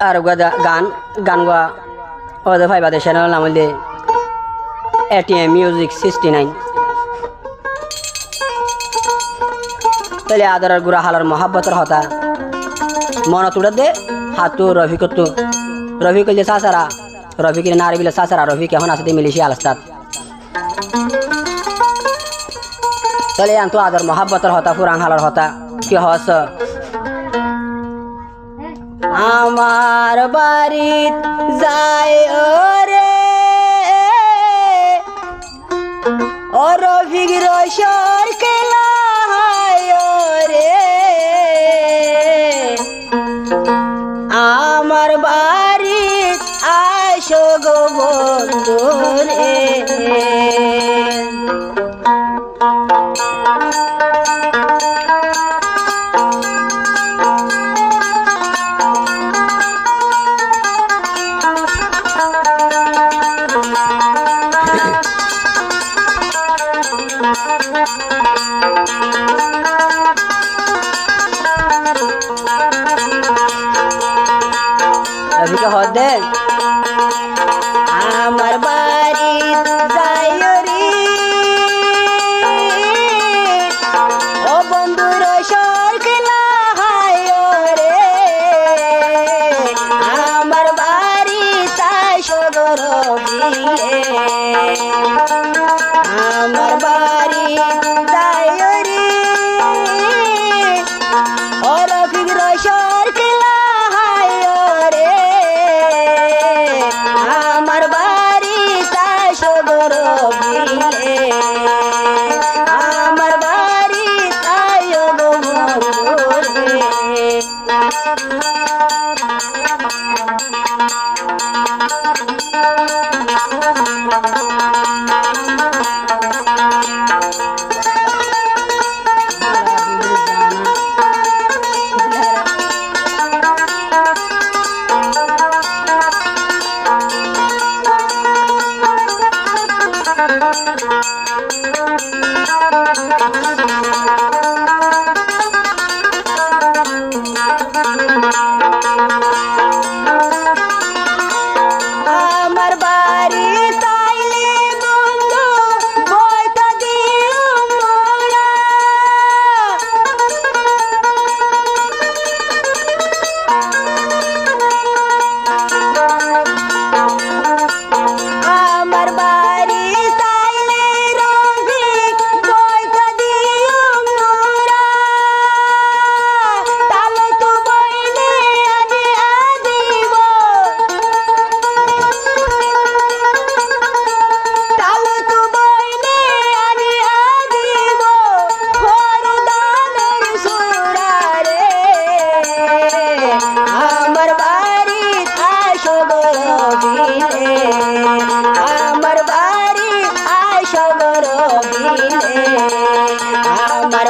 আর গান গান গা ওদের ভাই বাদে চ্যানেল নাম হইলে এটিএম মিউজিক সিক্সটি নাইন তাহলে আদরের গুড়া হালার মহাব্বতের হতা। মন তুড়ে দে, হাতু রফি কত্তু রফি কইলে সাসারা রফি কিনে নারী বিলে সাসারা রফি কেমন আছে মিলিশি আলাস্তাত তাহলে আন্তু আদর, মহাব্বতের হতা ফুরাং হালার হতা। কি হস? আমার বাড়িত যায় রে ও রফিক রসর আমার আমার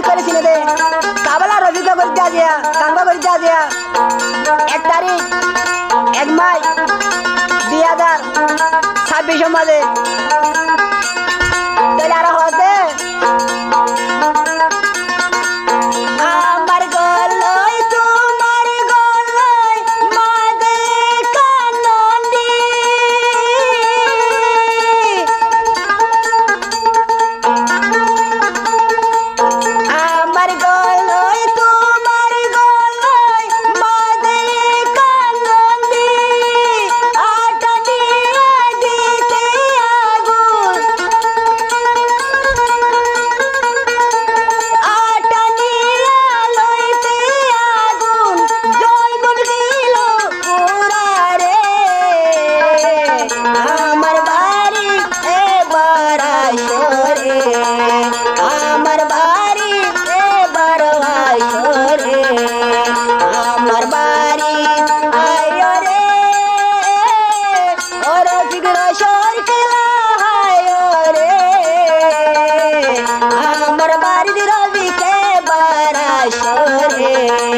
ভিতরে চিনে দে কাবলা রবিকা করতে আজিয়া কাঙ্গা করতে আজিয়া এক তারিখ, এক মাই, দুই হাজার ছাব্বিশ মাসে। Chorei